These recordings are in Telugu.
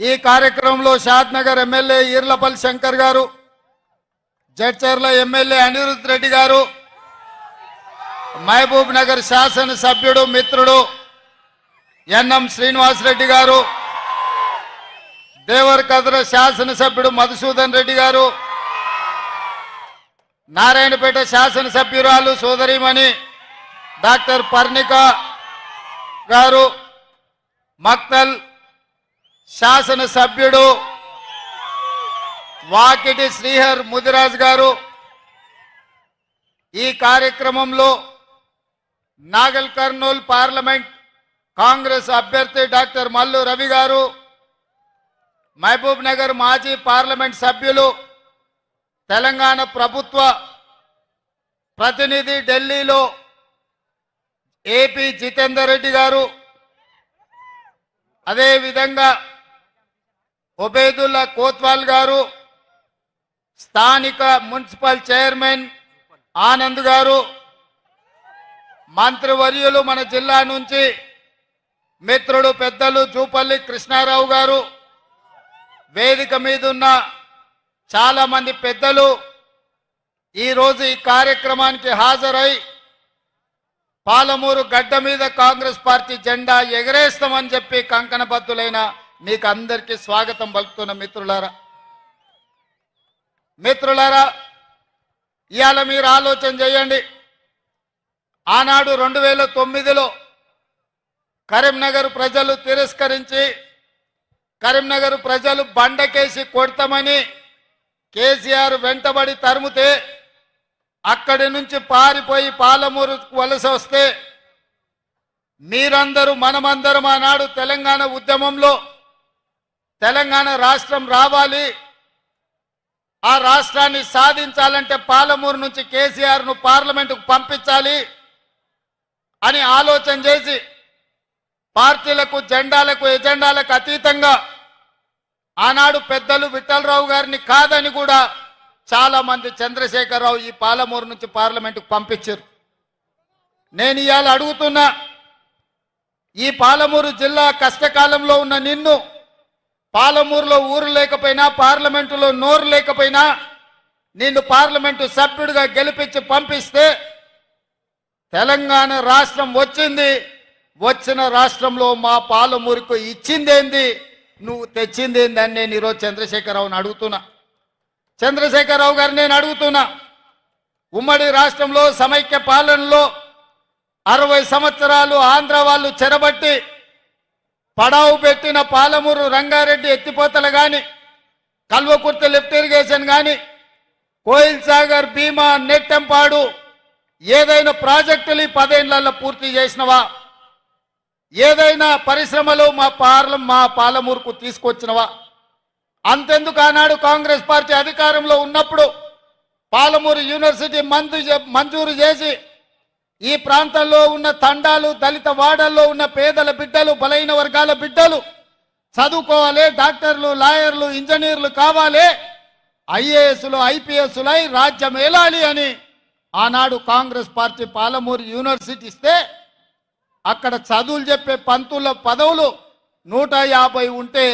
ఈ కార్యక్రమంలో షాద్ నగర్ ఎమ్మెల్యే ఈర్లపల్లి శంకర్ గారు జడ్చర్ల ఎమ్మెల్యే అనిరుద్ రెడ్డి గారు మహబూబ్ నగర్ శాసన సభ్యుడు మిత్రుడు ఎన్ఎం శ్రీనివాసరెడ్డి గారు దేవరకద్ర శాసనసభ్యుడు మధుసూదన్ రెడ్డి గారు నారాయణపేట శాసనసభ్యురాలు సోదరిమణి డాక్టర్ పర్ణిక గారు మక్తల్ శాసనసభ్యుడు వాకిటి శ్రీహర్ ముదిరాజ్ గారు ఈ కార్యక్రమంలో నాగల్ కర్నూల్ పార్లమెంట్ కాంగ్రెస్ అభ్యర్థి డాక్టర్ మల్లు రవి గారు మహబూబ్ నగర్ మాజీ పార్లమెంట్ సభ్యులు తెలంగాణ ప్రభుత్వ ప్రతినిధి ఢిల్లీలో ఏపీ జితేందర్ రెడ్డి గారు అదేవిధంగా ఒబేదుల్లా కోత్వాల్ గారు స్థానిక మున్సిపల్ చైర్మన్ ఆనంద్ గారు మంత్రివర్యులు మన జిల్లా నుంచి మిత్రుడు పెద్దలు జూపల్లి కృష్ణారావు గారు వేదిక మీద ఉన్న చాలా మంది పెద్దలు ఈరోజు ఈ కార్యక్రమానికి హాజరై పాలమూరు గడ్డ మీద కాంగ్రెస్ పార్టీ జెండా ఎగరేస్తామని చెప్పి కంకణబద్దులైన మీకు అందరికీ స్వాగతం పలుకుతున్న మిత్రులారా. మిత్రులారా ఇవాళ మీరు ఆలోచన చేయండి. ఆనాడు రెండు వేల తొమ్మిదిలో కరీంనగర్ ప్రజలు తిరస్కరించి కరీంనగర్ ప్రజలు బండకేసి కొడతామని కేసీఆర్ వెంటబడి తరుముతే అక్కడి నుంచి పారిపోయి పాలమూరు వలస వస్తే మీరందరూ మనమందరం ఆనాడు తెలంగాణ ఉద్యమంలో తెలంగాణ రాష్ట్రం రావాలి. ఆ రాష్ట్రాన్ని సాధించాలంటే పాలమూరు నుంచి కేసీఆర్ను పార్లమెంటుకు పంపించాలి అని ఆలోచన చేసి పార్టీలకు జెండాలకు ఎజెండాలకు అతీతంగా ఆనాడు పెద్దలు విఠలరావు గారిని కాదని కూడా చాలా మంది చంద్రశేఖరరావు ఈ పాలమూరు నుంచి పార్లమెంటుకు పంపించారు. నేను ఇవాళ అడుగుతున్నా ఈ పాలమూరు జిల్లా కష్టకాలంలో ఉన్న నిన్ను పాలమూరులో ఊరు లేకపోయినా పార్లమెంటులో నోరు లేకపోయినా నిన్ను పార్లమెంటు సభ్యుడిగా గెలిపించి పంపిస్తే తెలంగాణ రాష్ట్రం వచ్చింది. వచ్చిన రాష్ట్రంలో మా పాలమూరుకు ఇచ్చిందేంది? నువ్వు తెచ్చిందేంది అని నేను ఈరోజు చంద్రశేఖరరావుని అడుగుతున్నా. చంద్రశేఖరరావు గారు నేను అడుగుతున్నా. ఉమ్మడి రాష్ట్రంలో సమైక్య పాలనలో అరవై సంవత్సరాలు ఆంధ్ర వాళ్ళు చెరబట్టి పడావు పెట్టిన పాలమూరు రంగారెడ్డి ఎత్తిపోతలు కానీ కల్వకుర్తి లిఫ్ట్ ఇరిగేషన్ కానీ కోయిల్ సాగర్ భీమా నెట్టెంపాడు ఏదైనా ప్రాజెక్టులు ఈ పదేళ్ళలో పూర్తి చేసినవా? ఏదైనా పరిశ్రమలు మా పార్ల మా పాలమూరుకు తీసుకొచ్చినవా? అంతెందుకు ఆనాడు కాంగ్రెస్ పార్టీ అధికారంలో ఉన్నప్పుడు పాలమూరు యూనివర్సిటీ మంజు మంజూరు చేసి ఈ ప్రాంతంలో ఉన్న తండాలు దళిత వాడల్లో ఉన్న పేదల బిడ్డలు బలైన వర్గాల బిడ్డలు చదువుకోవాలి డాక్టర్లు లాయర్లు ఇంజనీర్లు కావాలి ఐఏఎస్లు ఐపీఎస్లై రాజ్యం ఏలాలి అని ఆనాడు కాంగ్రెస్ పార్టీ పాలమూరు యూనివర్సిటీ ఇస్తే అక్కడ చదువులు చెప్పే పంతుల పదవులు నూట యాభై ఉంటే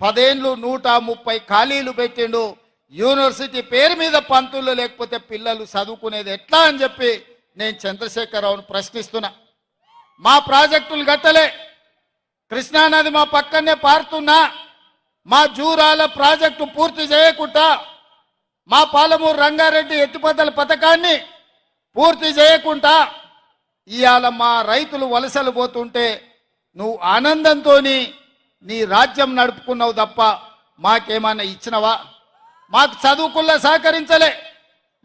పదేండ్లు నూట ముప్పై ఖాళీలు పెట్టిండు. యూనివర్సిటీ పేరు మీద పంతులు లేకపోతే పిల్లలు చదువుకునేది ఎట్లా అని చెప్పి నేను చంద్రశేఖరరావును ప్రశ్నిస్తున్నా. మా ప్రాజెక్టులు గట్టలే కృష్ణానది మా పక్కనే పారుతున్నా. మా జూరాల ప్రాజెక్టు పూర్తి చేయకుండా మా పాలమూరు రంగారెడ్డి ఎత్తిపోతల పథకాన్ని పూర్తి చేయకుండా ఇవాళ మా రైతులు వలసలు పోతుంటే నువ్వు ఆనందంతో నీ రాజ్యం నడుపుకున్నావు తప్ప మాకేమన్నా ఇచ్చినవా? మాకు చదువుకుల్లా సహకరించలే.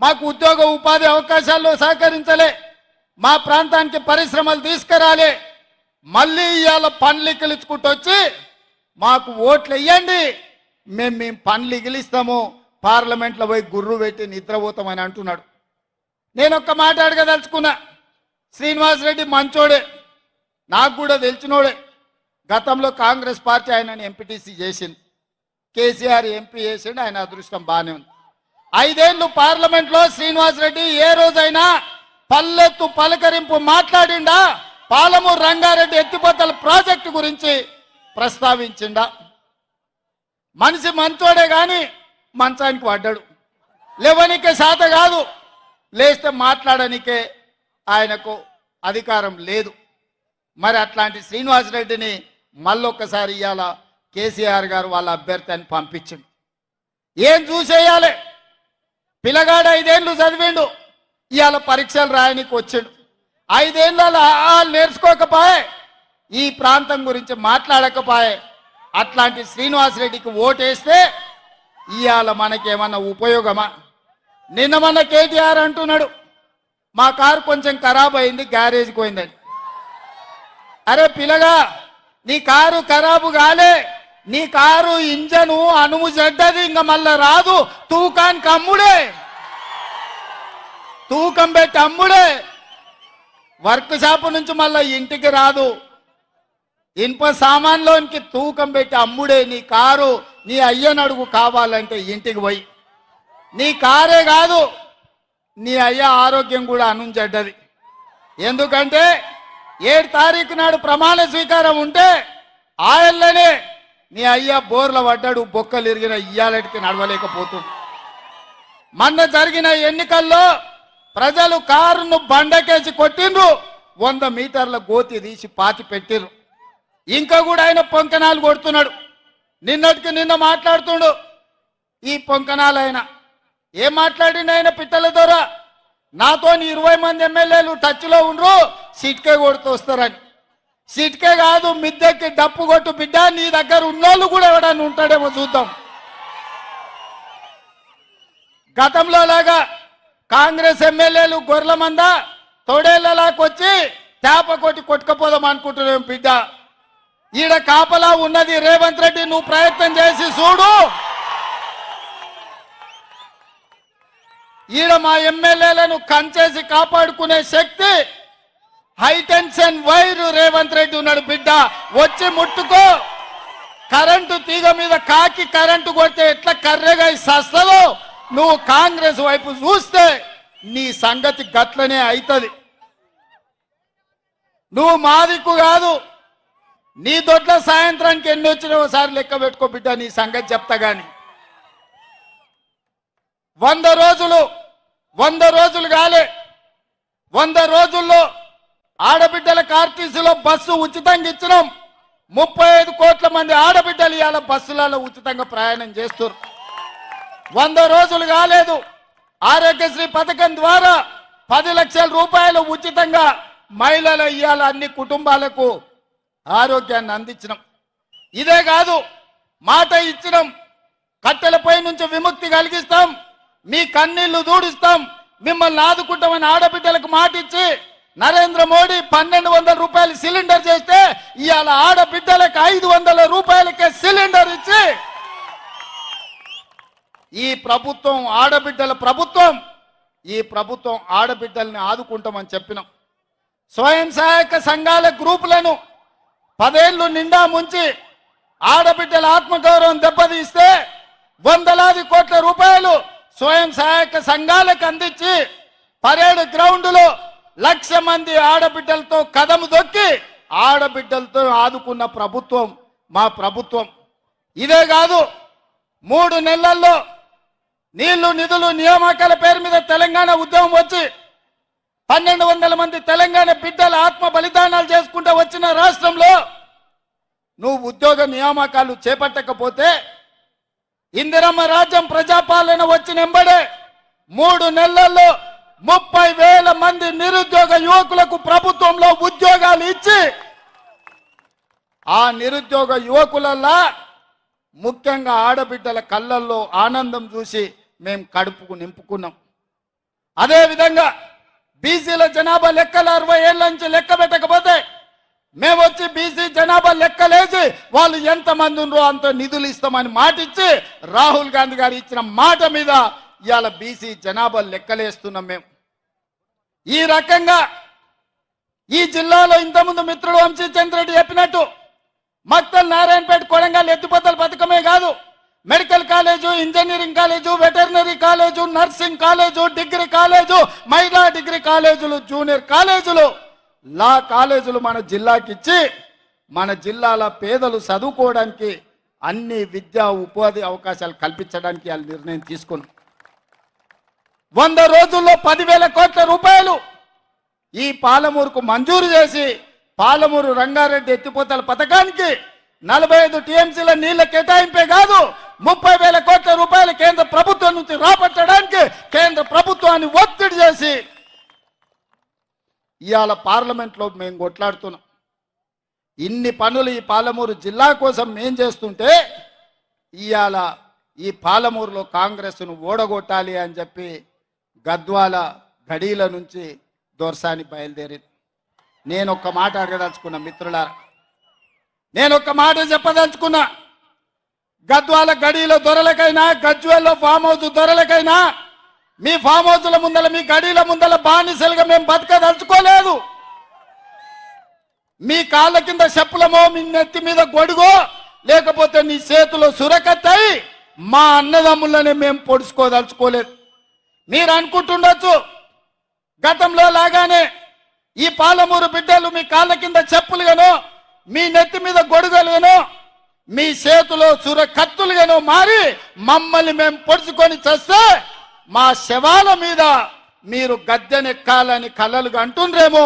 మాకు ఉద్యోగ ఉపాధి అవకాశాల్లో సహకరించలే. మా ప్రాంతానికి పరిశ్రమలు తీసుకురాలే. మళ్ళీ ఇవాళ పనులు ఇకిలించుకుంటూ వచ్చి మాకు ఓట్లు ఇవ్వండి మేము మేము పనులు ఇగిలిస్తాము పార్లమెంట్లో పోయి గుర్రు పెట్టి నిద్రపోతామని అంటున్నాడు. నేను ఒక్క మాట అడగదలుచుకున్నా. శ్రీనివాస్ రెడ్డి మంచోడే. నాకు కూడా తెలిసినోడే. గతంలో కాంగ్రెస్ పార్టీ ఆయనని ఎంపీటీసీ చేసింది. కేసీఆర్ ఎంపీ చేసిండు ఆయన అదృష్టం బాగానే ఉంది. ఐదేళ్ళు పార్లమెంట్లో శ్రీనివాస్ రెడ్డి ఏ రోజైనా పల్లెత్తు పలకరింపు మాట్లాడిండా? పాలమూరు రంగారెడ్డి ఎత్తిపోతల ప్రాజెక్టు గురించి ప్రస్తావించిండా? మనిషి మంచోడే గాని మంచానికి పడ్డాడు. లేవనికే శాత కాదు. లేస్తే మాట్లాడనికే ఆయనకు అధికారం లేదు. మరి అట్లాంటి శ్రీనివాసరెడ్డిని మళ్ళొక్కసారి ఇవాళ కేసీఆర్ గారు వాళ్ళ అభ్యర్థి అని పంపించిండు. ఏం చూసేయాలి? పిల్లగాడు ఐదేళ్ళు చదివిండు. ఇవాళ పరీక్షలు రాయనికి వచ్చిండు. ఐదేళ్ళలో వాళ్ళు నేర్చుకోకపోయే ఈ ప్రాంతం గురించి మాట్లాడకపోయే అట్లాంటి శ్రీనివాసరెడ్డికి ఓటేస్తే ఇవాళ మనకేమన్నా ఉపయోగమా? నిన్న మన కేటీఆర్ అంటున్నాడు మా కారు కొంచెం ఖరాబ్ అయింది గ్యారేజ్కి పోయిందని. అరే పిల్లగా నీ కారు ఖరాబు కాలే. నీ కారు ఇంజను అనుము చెడ్డది ఇంకా మళ్ళా రాదు. తూకానికి అమ్ముడే తూకం పెట్టి అమ్ముడే. వర్క్ షాప్ నుంచి మళ్ళా ఇంటికి రాదు. ఇనుప సామాన్లోనికి తూకం పెట్టి అమ్ముడే నీ కారు. నీ అయ్యనడుగు కావాలంటే ఇంటికి పోయి. నీ కారే కాదు నీ అయ్య ఆరోగ్యం కూడా అనుంచెడ్డది ఎందుకంటే ఏడు తారీఖు నాడు ప్రమాణ స్వీకారం ఉంటే ఆయనలోనే నీ అయ్య బోర్ల పడ్డాడు బొక్కలు ఇరిగిన ఇయ్యాలటికి నడవలేకపోతుంది మొన్న జరిగిన ఎన్నికల్లో ప్రజలు కారును బండకేసి కొట్టిండ్రు వంద మీటర్ల గోతి తీసి పాతి పెట్టిర్రు. ఇంకా కూడా ఆయన పొంకనాలు కొడుతున్నాడు. నిన్నటికి నిన్న మాట్లాడుతుండు ఈ పొంకనాలు ఆయన ఏం మాట్లాడిండు ఆయన పిట్టల ద్వారా? నాతో ఇరవై మంది ఎమ్మెల్యేలు టచ్లో ఉండ్రు సిట్కే కొడుతూ వస్తారని. సిట్కే కాదు మిద్దెకి డప్పు కొట్టు బిడ్డ నీ దగ్గర ఉన్నోళ్ళు కూడా ఎవడన్నా ఉంటాడేమో చూద్దాం. గతంలో లాగా కాంగ్రెస్ ఎమ్మెల్యేలు గొర్రెల మంద తొడేళ్ళలాకొచ్చి తేప కొట్టి కొట్టుకపోదాం అనుకుంటున్నాం బిడ్డ. ఈడ కాపలా ఉన్నది రేవంత్ రెడ్డి నువ్వు ప్రయత్నం చేసి చూడు. ఈడ మా ఎమ్మెల్యేలను కంచేసి కాపాడుకునే శక్తి high tension wire Revanth Reddy ఉన్నాడు బిడ్డ. వచ్చి ముట్టుకో. కరెంటు తీగ మీద కాకి కరెంటు కొడితే ఎట్లా కర్రెగా సస్తదో నువ్వు కాంగ్రెస్ వైపు చూస్తే నీ సంగతి గట్లనే అవుతుంది నువ్వు మాదిక్కు కాదు. నీ దొడ్ల సాయంత్రానికి ఎన్ని వచ్చినా ఒకసారి లెక్క పెట్టుకో బిడ్డ నీ సంగతి చెప్తా గాని. వంద రోజులు వంద రోజులు కాలే. వంద రోజుల్లో ఆడబిడ్డలకు ఆర్టీసీలో బస్సు ఉచితంగా ఇచ్చినాం. ముప్పై ఐదు కోట్ల మంది ఆడబిడ్డలు ఇవాళ బస్సులలో ఉచితంగా ప్రయాణం చేస్తారు వంద రోజులు కాలేదు. ఆరోగ్యశ్రీ పథకం ద్వారా పది లక్షల రూపాయలు ఉచితంగా మహిళలు ఇవాళ అన్ని కుటుంబాలకు ఆరోగ్యాన్ని అందించినాం. ఇదే కాదు మాట ఇచ్చినాం. కట్టెలపై నుంచి విముక్తి కలిగిస్తాం. మీ కన్నీళ్ళు దూడిస్తాం. మిమ్మల్ని ఆదుకుంటామని ఆడబిడ్డలకు మాట ఇచ్చి నరేంద్ర మోడీ పన్నెండు వందల రూపాయలు సిలిండర్ చేస్తే ఇవాళ ఆడబిడ్డలకు ఐదు వందల రూపాయలకే సిలిండర్ ఇచ్చి ఈ ప్రభుత్వం ఆడబిడ్డల ప్రభుత్వం ఈ ప్రభుత్వం ఆడబిడ్డల్ని ఆదుకుంటామని చెప్పినాం. స్వయం సహాయక సంఘాల గ్రూపులను పదేళ్ళు నిండా ముంచి ఆడబిడ్డల ఆత్మగౌరవం దెబ్బతీస్తే వందలాది కోట్ల రూపాయలు స్వయం సహాయక సంఘాలకు అందించి పరేడ్ గ్రౌండ్లో లక్ష మంది ఆడబిడ్డలతో కదము దొక్కి ఆడబిడ్డలతో ఆదుకున్న ప్రభుత్వం మా ప్రభుత్వం. ఇదే కాదు మూడు నెలల్లో నీళ్ళు నిధులు నియామకాల పేరు మీద తెలంగాణ ఉద్యమం వచ్చి పన్నెండు వందల మంది తెలంగాణ బిడ్డల ఆత్మ బలిదానాలు చేసుకుంటూ వచ్చిన రాష్ట్రంలో నువ్వు ఉద్యోగ నియామకాలు చేపట్టకపోతే ఇందిరమ్మ రాజ్యం ప్రజాపాలన వచ్చిన ఎంబడే మూడు నెలల్లో ముప్పై వేల మంది నిరుద్యోగ యువకులకు ప్రభుత్వంలో ఉద్యోగాలు ఇచ్చి ఆ నిరుద్యోగ యువకులల్లా ముఖ్యంగా ఆడబిడ్డల కళ్ళల్లో ఆనందం చూసి మేము కడుపుకు నింపుకున్నాం. అదేవిధంగా బీసీల జనాభా లెక్కలు అరవై ఏళ్ళ నుంచి లెక్క పెట్టకపోతే మేము వచ్చి బీసీ జనాభా లెక్కలేసి వాళ్ళు ఎంత మంది ఉన్నారో అంత నిధులు ఇస్తామని మాట ఇచ్చి రాహుల్ గాంధీ గారు ఇచ్చిన మాట మీద ఇవాళ బీసీ జనాభా లెక్కలేస్తున్నాం మేము ఈ రకంగా ఈ జిల్లాలో ఇంతకుముందు మిత్రుడు వంశీచంద్రెడ్డి చెప్పినట్టు మక్తల్ నారాయణపేట కొడంగల్ ఎత్తిపోతల పథకమే కాదు medical college engineering college veterinary college nursing college degree college మహిళా డిగ్రీ కాలేజీలు జూనియర్ కాలేజీలు లా కాలేజీలు మన జిల్లాకి ఇచ్చి మన జిల్లాల పేదలు చదువుకోవడానికి అన్ని విద్యా ఉపాధి అవకాశాలు కల్పించడానికి వాళ్ళు నిర్ణయం తీసుకున్నాం వంద రోజుల్లో పదివేల కోట్ల రూపాయలు ఈ పాలమూరుకు మంజూరు చేసి పాలమూరు రంగారెడ్డి ఎత్తిపోతల పథకానికి నలభై ఐదు టీఎంసీల నీళ్ళ కేటాయింపే కాదు ముప్పై వేల కోట్ల రూపాయలు కేంద్ర ప్రభుత్వం నుంచి రాబట్టడానికి కేంద్ర ప్రభుత్వాన్ని ఒత్తిడి చేసి ఇవాళ పార్లమెంట్లో మేము కొట్లాడుతున్నాం. ఇన్ని పనులు ఈ పాలమూరు జిల్లా కోసం మేం చేస్తుంటే ఇవాళ ఈ పాలమూరులో కాంగ్రెస్ను ఓడగొట్టాలి అని చెప్పి గద్వాల గడీల నుంచి దోర్సాని బయలుదేరి. నేను ఒక్క మాట అడగదలుచుకున్నా మిత్రుల నేను ఒక్క మాట చెప్పదలుచుకున్నా గద్వాల గడీలో దొరలకైనా గజ్వేల్లో ఫామ్ హౌస్ దొరలకైనా మీ ఫామ్ హౌస్ల ముందల మీ గడీల ముందల బానిసలుగా మేము బతకదలుచుకోలేదు. మీ కాళ్ళ కింద చెప్పులమో మీ నెత్తి మీద గొడుగో లేకపోతే నీ చేతిలో సురకత్తాయి మా అన్నదమ్ములనే మేము పొడుచుకోదలుచుకోలేదు. మీరు అనుకుంటుండొచ్చు. గతంలో లాగానే ఈ పాలమూరు బిడ్డలు మీ కాళ్ళ కింద చెప్పులుగానో మీ నెత్తి మీద గొడుగలుగానో మీ చేతిలో సుర కత్తులుగానో మారి మమ్మల్ని మేము పొడుచుకొని చేస్తే మా శవాల మీద మీరు గద్దెనెక్కాలని కలలుగా అంటుండ్రేమో.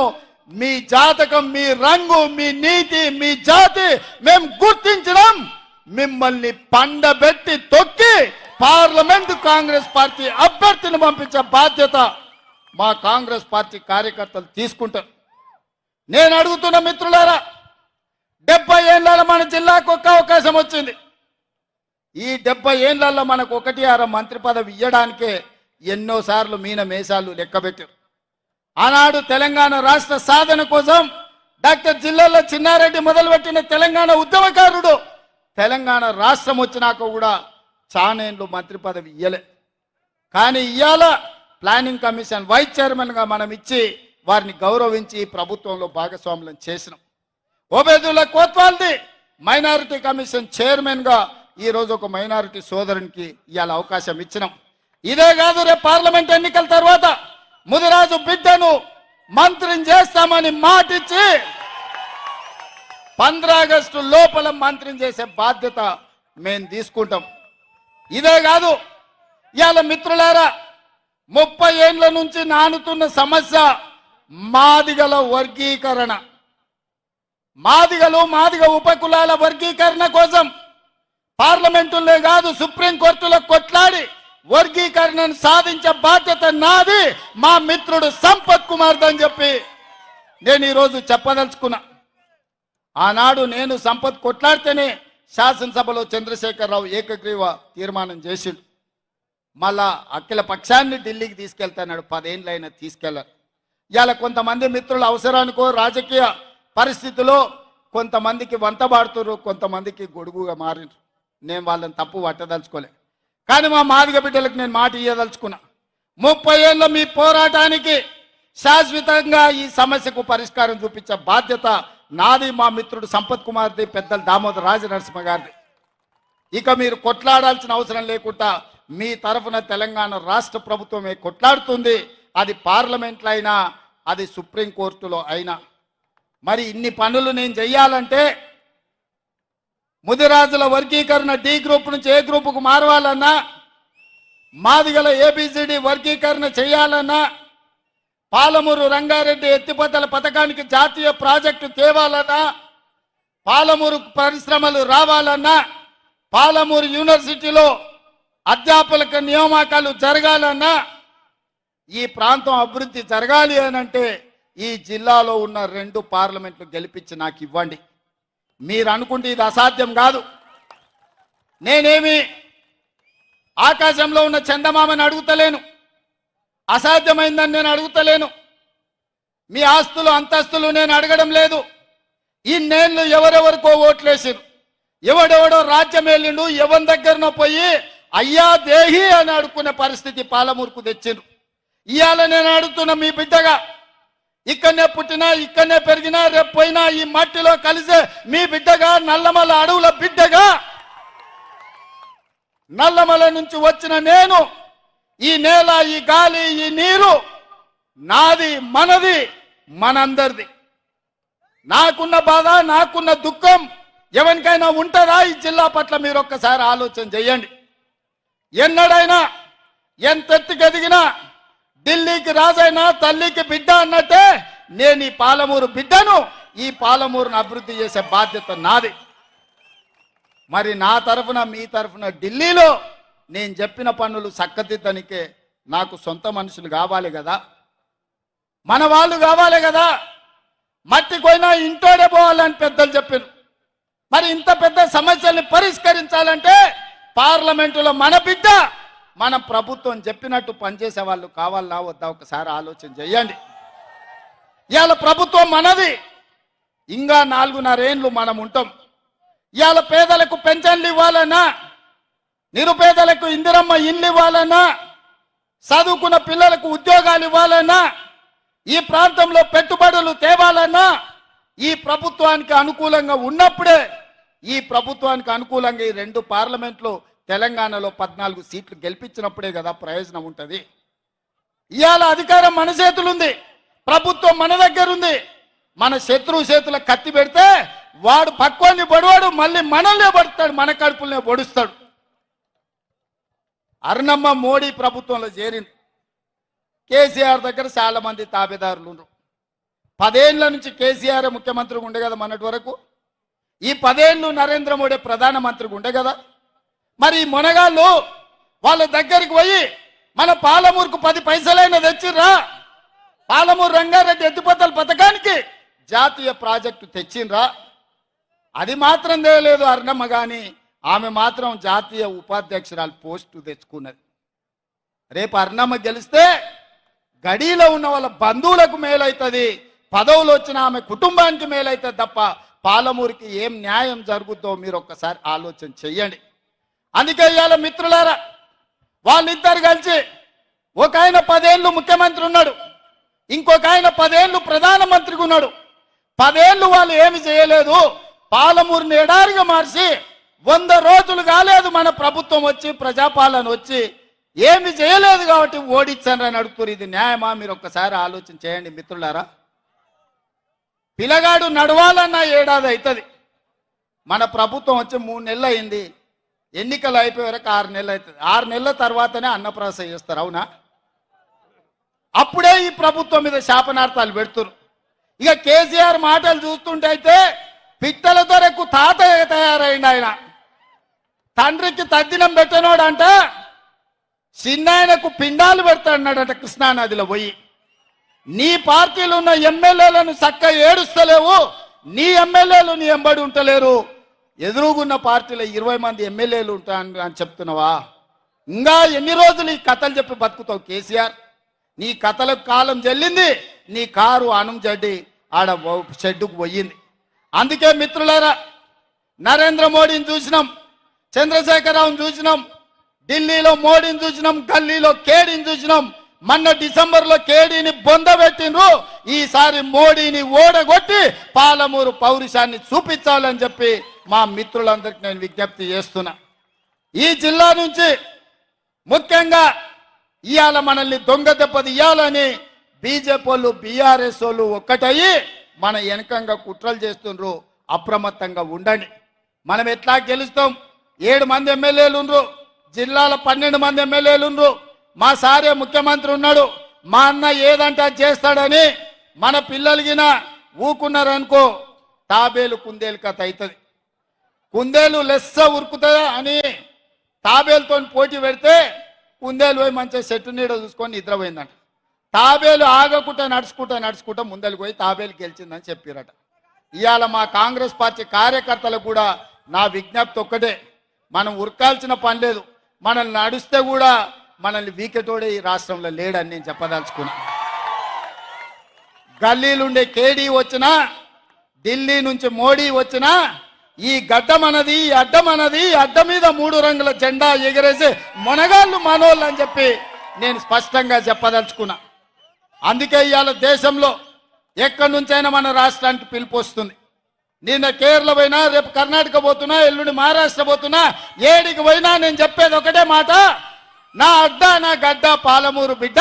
మీ జాతకం మీ రంగు మీ నీతి మీ జాతి మేము గుర్తించడం మిమ్మల్ని పండబెట్టి తొక్కి పార్లమెంట్ కాంగ్రెస్ పార్టీ అభ్యర్థిని పంపించే బాధ్యత మా కాంగ్రెస్ పార్టీ కార్యకర్తలు తీసుకుంటారు. నేను అడుగుతున్న మిత్రులారా డెబ్బై ఏళ్ళలో మన జిల్లాకు ఒక్క అవకాశం వచ్చింది. ఈ డెబ్బై ఏళ్ళల్లో మనకు ఒకటి అర మంత్రి పదవి ఇవ్వడానికే ఎన్నోసార్లు మీన మేషాలు లెక్కబెట్టారు. ఆనాడు తెలంగాణ రాష్ట్ర సాధన కోసం డాక్టర్ జిల్లాలో చిన్నారెడ్డి మొదలుపెట్టిన తెలంగాణ ఉద్యమకారుడు తెలంగాణ రాష్ట్రం వచ్చినాక కూడా చానేళ్ళు మంత్రి పదవి ఇయ్యలే. కానీ ఇయ్యాల ప్లానింగ్ కమిషన్ వైస్ చైర్మన్గా మనం ఇచ్చి వారిని గౌరవించి ప్రభుత్వంలో భాగస్వాములను చేసినాం. ఓబేదుల్లా కోత్వాల్ది మైనారిటీ కమిషన్ చైర్మన్గా ఈ రోజు ఒక మైనారిటీ సోదరునికి ఇవాళ అవకాశం ఇచ్చినాం. ఇదే కాదు రేపు పార్లమెంట్ ఎన్నికల తర్వాత ముదిరాజు బిడ్డను మంత్రిని చేస్తామని మాటిచ్చి ఆగస్టు లోపల మంత్రిని చేసే బాధ్యత మేము తీసుకుంటాం. ఇదే కాదు ఇవాళ మిత్రులారా ముప్పై ఏండ్ల నుంచి నానుతున్న సమస్య మాదిగల వర్గీకరణ. మాదిగలు మాదిగ ఉపకులాల వర్గీకరణ కోసం పార్లమెంటులే కాదు సుప్రీంకోర్టులో కొట్లాడి వర్గీకరణను సాధించే బాధ్యత నాది మా మిత్రుడు సంపత్ కుమార్ అని చెప్పి నేను ఈరోజు చెప్పదలుచుకున్నా. ఆనాడు నేను సంపత్ కొట్లాడితేనే శాసనసభలో చంద్రశేఖరరావు ఏకగ్రీవ తీర్మానం చేసిండు. మళ్ళా అఖిల పక్షాన్ని ఢిల్లీకి తీసుకెళ్తాడు పదేళ్ళైనా తీసుకెళ్ళారు ఇవాళ కొంతమంది మిత్రుల అవసరానికో రాజకీయ పరిస్థితిలో కొంతమందికి వంతబాడుతున్నారు కొంతమందికి గొడుగుగా మారినారు నేను వాళ్ళని తప్పు పట్టదలుచుకోలే. కానీ మా మాదిగ బిడ్డలకు నేను మాట ఇయ్యదలుచుకున్నా. ముప్పై ఏళ్ళ మీ పోరాటానికి శాశ్వతంగా ఈ సమస్యకు పరిష్కారం చూపించే బాధ్యత నాది మా మిత్రుడు సంపత్ కుమార్ది పెద్దల దామోదర్ రాజ నరసింహ గారిది. ఇక మీరు కొట్లాడాల్సిన అవసరం లేకుండా మీ తరఫున తెలంగాణ రాష్ట్ర ప్రభుత్వమే కొట్లాడుతుంది. అది పార్లమెంట్లో అయినా అది సుప్రీంకోర్టులో అయినా. మరి ఇన్ని పనులు నేను చెయ్యాలంటే ముదిరాజుల వర్గీకరణ డి గ్రూప్ నుంచి ఏ గ్రూపుకు మారవాలన్నా మాదిగల ఏబిసిడి వర్గీకరణ చేయాలన్నా పాలమూరు రంగారెడ్డి ఎత్తిపోతల పథకానికి జాతీయ ప్రాజెక్టు తేవాలన్నా పాలమూరు పరిశ్రమలు రావాలన్నా పాలమూరు యూనివర్సిటీలో అధ్యాపకులకు నియామకాలు జరగాలన్నా ఈ ప్రాంతం అభివృద్ధి జరగాలి అని అంటే ఈ జిల్లాలో ఉన్న రెండు పార్లమెంట్లు గెలిపించి నాకు ఇవ్వండి. మీరు అనుకుంటే ఇది అసాధ్యం కాదు. నేనేమి ఆకాశంలో ఉన్న చందమామని అడుగుతలేను. అసాధ్యమైందని నేను అడుగుతలేను. మీ ఆస్తులు అంతస్తులు నేను అడగడం లేదు. ఈ ఇన్నేళ్ళు ఎవరెవరికో ఓట్లేసిరు. ఎవడెవడో రాజ్యం వెళ్ళిండు ఎవరి దగ్గరనో పోయి అయ్యా దేహి అని అడుక్కునే పరిస్థితి పాలమూరుకు తెచ్చిండ్రు. ఇవాళ నేను అడుగుతున్న మీ బిడ్డగా ఇక్కడనే పుట్టినా ఇక్కడనే పెరిగినా రేపు పోయినా ఈ మట్టిలో కలిసే మీ బిడ్డగా నల్లమల అడవుల బిడ్డగా నల్లమల నుంచి వచ్చిన నేను ఈ నేల ఈ గాలి ఈ నీరు నాది మనది మనందరిది. నాకున్న బాధ నాకున్న దుఃఖం ఎవరికైనా ఉంటుందా? ఈ జిల్లా పట్ల మీరు ఒక్కసారి ఆలోచన చేయండి. ఎన్నడైనా ఎంతెత్తుకెదిగినా ఢిల్లీకి రాజైనా తల్లికి బిడ్డ అన్నట్టే నేను ఈ పాలమూరు బిడ్డను ఈ పాలమూరును అభివృద్ధి చేసే బాధ్యత నాది. మరి నా తరఫున మీ తరఫున ఢిల్లీలో నేను చెప్పిన పనులు చక్కదిద్దనికే నాకు సొంత మనుషులు కావాలి కదా? మన వాళ్ళు కావాలి కదా? మట్టి పోయినా ఇంటోడే పోవాలని పెద్దలు చెప్పారు. మరి ఇంత పెద్ద సమస్యల్ని పరిష్కరించాలంటే పార్లమెంటులో మన బిడ్డ మన ప్రభుత్వం చెప్పినట్టు పనిచేసే వాళ్ళు కావాలా వద్దా? ఒకసారి ఆలోచన చేయండి ఇవాళ ప్రభుత్వం మనది. ఇంకా నాలుగున్నరేండ్లు మనం ఉంటాం. ఇవాళ పేదలకు పెన్షన్లు ఇవ్వాలన్నా నిరుపేదలకు ఇందిరమ్మ ఇల్లు ఇవ్వాలన్నా చదువుకున్న పిల్లలకు ఉద్యోగాలు ఇవ్వాలన్నా ఈ ప్రాంతంలో పెట్టుబడులు తేవాలన్నా ఈ ప్రభుత్వానికి అనుకూలంగా ఉన్నప్పుడే ఈ ప్రభుత్వానికి అనుకూలంగా ఈ రెండు పార్లమెంట్లో తెలంగాణలో పద్నాలుగు సీట్లు గెలిపించినప్పుడే కదా ప్రయోజనం ఉంటుంది. ఇవాళ అధికారం మన చేతులుంది ప్రభుత్వం మన దగ్గర ఉంది మన శత్రువు చేతుల కత్తి పెడితే వాడు పక్వాన్ని పడివాడు మళ్ళీ మనల్నే పడతాడు మన కడుపులనే పొడుస్తాడు. అరుణమ్మ మోడీ ప్రభుత్వంలో చేరింది. కేసీఆర్ దగ్గర చాలా మంది తాబేదారులు ఉన్నారు పదేళ్ళ నుంచి కేసీఆర్ ముఖ్యమంత్రిగా ఉండే కదా మొన్నటి వరకు. ఈ పదేళ్ళు నరేంద్ర మోడీ ప్రధానమంత్రిగా ఉండే కదా. మరి మొనగాళ్ళు వాళ్ళ దగ్గరికి పోయి మన పాలమూరుకు పది పైసలైనా తెచ్చిర్రా? పాలమూరు రంగారెడ్డి ఎత్తిపోతల పథకానికి జాతీయ ప్రాజెక్టు తెచ్చిండ్రా? అది మాత్రం తెలియలేదు అర్ణమ్మ కానీ ఆమె మాత్రం జాతీయ ఉపాధ్యక్షురాలు పోస్టు తెచ్చుకున్నది. రేపు అర్ణమ్మ గెలిస్తే గడిలో ఉన్న వాళ్ళ బంధువులకు మేలవుతుంది పదవులు వచ్చిన ఆమె కుటుంబానికి మేలవుతుంది తప్ప పాలమూరికి ఏం న్యాయం జరుగుద్దో మీరు ఒక్కసారి ఆలోచన చెయ్యండి. అందుకే ఇవాళ మిత్రులారా వాళ్ళిద్దరు కలిసి ఒక ఆయన పదేళ్ళు ముఖ్యమంత్రి ఉన్నాడు ఇంకొక ఆయన పదేళ్ళు ప్రధానమంత్రిగా ఉన్నాడు. పదేళ్ళు వాళ్ళు ఏమి చేయలేదు పాలమూరిని ఎడారిగా మార్చి వంద రోజులు కాలేదు మన ప్రభుత్వం వచ్చి ప్రజాపాలన వచ్చి ఏమి చేయలేదు కాబట్టి ఓడించాను అని అడుగుతారు ఇది న్యాయమా? మీరు ఒక్కసారి ఆలోచన చేయండి మిత్రులారా. పిల్లగాడు నడవాలన్న ఏడాది అవుతుంది మన ప్రభుత్వం వచ్చి మూడు నెలలు అయింది. ఎన్నికలు అయిపోయే వరకు ఆరు నెలలు అవుతుంది ఆరు నెలల తర్వాతనే అన్నప్రాస చేస్తారు అవునా? అప్పుడే ఈ ప్రభుత్వం మీద శాపనార్థాలు పెడుతురు. ఇక కేసీఆర్ మాటలు చూస్తుంటే అయితే పిట్టలతో రెక్కు తాత తయారైంది ఆయన. తండ్రికి తద్దినం పెట్టనోడంట చిన్నాయనకు పిండాలు పెడతాడన్నాడట కృష్ణానదిలో పోయి. నీ పార్టీలు ఉన్న ఎమ్మెల్యేలను చక్క ఏడుస్తలేవు నీ ఎమ్మెల్యేలు నీ ఎంబడి ఉంటలేరు. ఎదురుగున్న పార్టీలో ఇరవై మంది ఎమ్మెల్యేలు ఉంటా అని చెప్తున్నావా? ఇంకా ఎన్ని రోజులు ఈ కథలు చెప్పి బతుకుతావు కేసీఆర్? నీ కథలకు కాలం చెల్లింది నీ కారు అణం జడ్డి ఆడ షెడ్డుకు పోయింది. అందుకే మిత్రులారా నరేంద్ర మోడీని చూసినాం. చంద్రశేఖరరావును చూసినాం ఢిల్లీలో మోడీని చూసినాం గల్లీలో కేడీని చూసినాం. మొన్న డిసెంబర్లో కేడీని బొందబెట్టిండ్రు ఈసారి మోడీని ఓడగొట్టి పాలమూరు పౌరుషాన్ని చూపించాలని చెప్పి మా మిత్రులందరికీ నేను విజ్ఞప్తి చేస్తున్నా. ఈ జిల్లా నుంచి ముఖ్యంగా ఇవాళ మనల్ని దొంగ దెబ్బది ఇవ్వాలని బీజేపీ వాళ్ళు బీఆర్ఎస్ వాళ్ళు ఒక్కటయ్యి మన వెనకంగా కుట్రలు చేస్తుండ్రు. అప్రమత్తంగా ఉండండి. మనం ఎట్లా గెలుస్తాం? ఏడు మంది ఎమ్మెల్యేలు ఉండ్రు. జిల్లాల పన్నెండు మంది ఎమ్మెల్యేలు ఉండ్రు. మా సారే ముఖ్యమంత్రి ఉన్నాడు. మా అన్న ఏదంటే అది చేస్తాడని మన పిల్లలగిన ఊకున్నారనుకో తాబేలు కుందేలు కథ అవుతుంది కుందేలు లెస్స ఉరుకుతుందా అని తాబేలుతో పోటీ పెడితే కుందేలు పోయి మంచిగా చెట్టు నీడ చూసుకొని నిద్రపోయిందంట. తాబేలు ఆగకుండా నడుచుకుంటా నడుచుకుంటా ముందలు పోయి తాబేలు గెలిచిందని చెప్పారట. ఇవాళ మా కాంగ్రెస్ పార్టీ కార్యకర్తలకు కూడా నా విజ్ఞప్తి ఒక్కటే. మనం ఉరకాల్సిన పని లేదు. మనల్ని నడిస్తే కూడా మనల్ని వీకెటోడే ఈ రాష్ట్రంలో లేడని నేను చెప్పదలుచుకున్నా. గల్లీలుండే కేడీ వచ్చినా ఢిల్లీ నుంచి మోడీ వచ్చినా ఈ గడ్డ మనది ఈ అడ్డ మనది ఈ అడ్డ మీద మూడు రంగుల జెండా ఎగిరేసి మొనగాళ్ళు మనోళ్ళు అని చెప్పి నేను స్పష్టంగా చెప్పదలుచుకున్నా. అందుకే ఇవాళ దేశంలో ఎక్కడి నుంచైనా మన రాష్ట్రానికి పిలుపు వస్తుంది. నిన్న కేరళ పోయినా రేపు కర్ణాటక పోతున్నా ఎల్లుండి మహారాష్ట్ర పోతున్నా ఏడికి పోయినా నేను చెప్పేది ఒకటే మాట. నా అడ్డ నా గడ్డ పాలమూరు బిడ్డ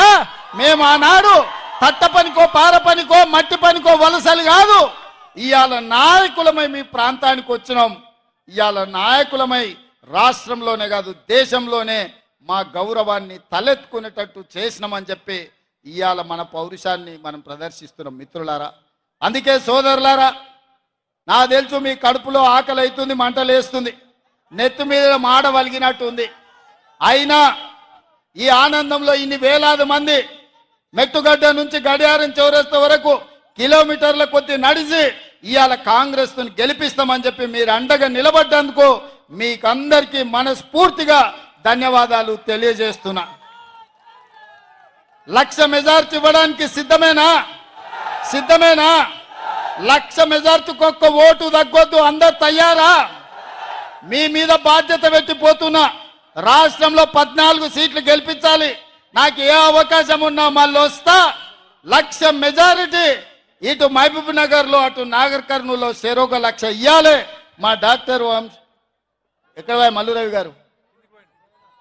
మేము ఆనాడు తట్ట పనికో పార పనికో మట్టి పనికో వలసలు కాదు. ఇవాళ నాయకులమై మీ ప్రాంతానికి వచ్చినాం. ఇవాళ నాయకులమై రాష్ట్రంలోనే కాదు దేశంలోనే మా గౌరవాన్ని తలెత్తుకునేటట్టు చేసినామని చెప్పి ఇవాళ మన పౌరుషాన్ని మనం ప్రదర్శిస్తున్నాం మిత్రులారా. అందుకే సోదరులారా నా తెలుసు మీ కడుపులో ఆకలి అవుతుంది మంటలేస్తుంది. నెత్తి మీద మాడ వలిగినట్టు ఉంది అయినా ఈ ఆనందంలో ఇన్ని వేలాది మంది మెట్టుగడ్డ నుంచి గడియారం చౌరస్తా వరకు కిలోమీటర్ల కొద్ది నడిచి ఇవాళ కాంగ్రెస్ గెలిపిస్తామని చెప్పి మీరు అండగా నిలబడ్డందుకు మీకందరికీ మనస్ఫూర్తిగా ధన్యవాదాలు తెలియజేస్తున్నా. లక్ష మెజార్టీ ఇవ్వడానికి సిద్ధమేనా? సిద్ధమేనా? లక్ష మెజార్టీకి ఒక్క ఓటు తగ్గొద్దు అందరు తయారా? మీ మీద బాధ్యత పెట్టిపోతున్నా రాష్ట్రంలో పద్నాలుగు సీట్లు గెలిపించాలి. నాకు ఏ అవకాశం ఉన్నా మళ్ళీ వస్తా. లక్ష మెజారిటీ ఇటు మహబూబ్ నగర్లో అటు నాగర్ కర్నూలులో చెరొక లక్ష ఇయ్యాలి. మా డాక్టర్ వంశ ఎక్కడ మల్లురవి గారు?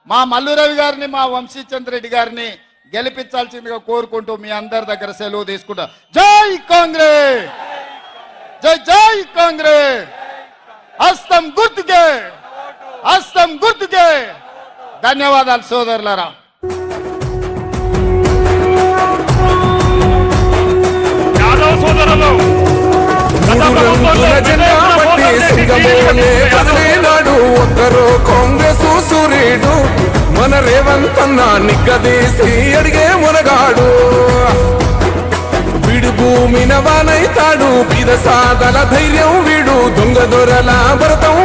మా మల్లురవి గారిని మా వంశీచంద్ర రెడ్డి గారిని గెలిపించాల్సిందిగా కోరుకుంటూ మీ అందరి దగ్గర సెలవు తీసుకుంటా. జై కాంగ్రెస్! జై జై కాంగ్రెస్. హస్తం గుర్తుకే హస్తం గుర్తుకే. ధన్యవాదాలు సోదరులారా. యాదవ్ సోదరులు కదిలినాడు ఒక్కరు కాంగ్రెస్ సూర్యుడు మన రేవంత్ అన్న నిగ్గదీసి అడిగే మునగాడు. వీడు భూమి నవానైతాడు పిదసాదల ధైర్యం వీడు. దొంగ దొరల భరతం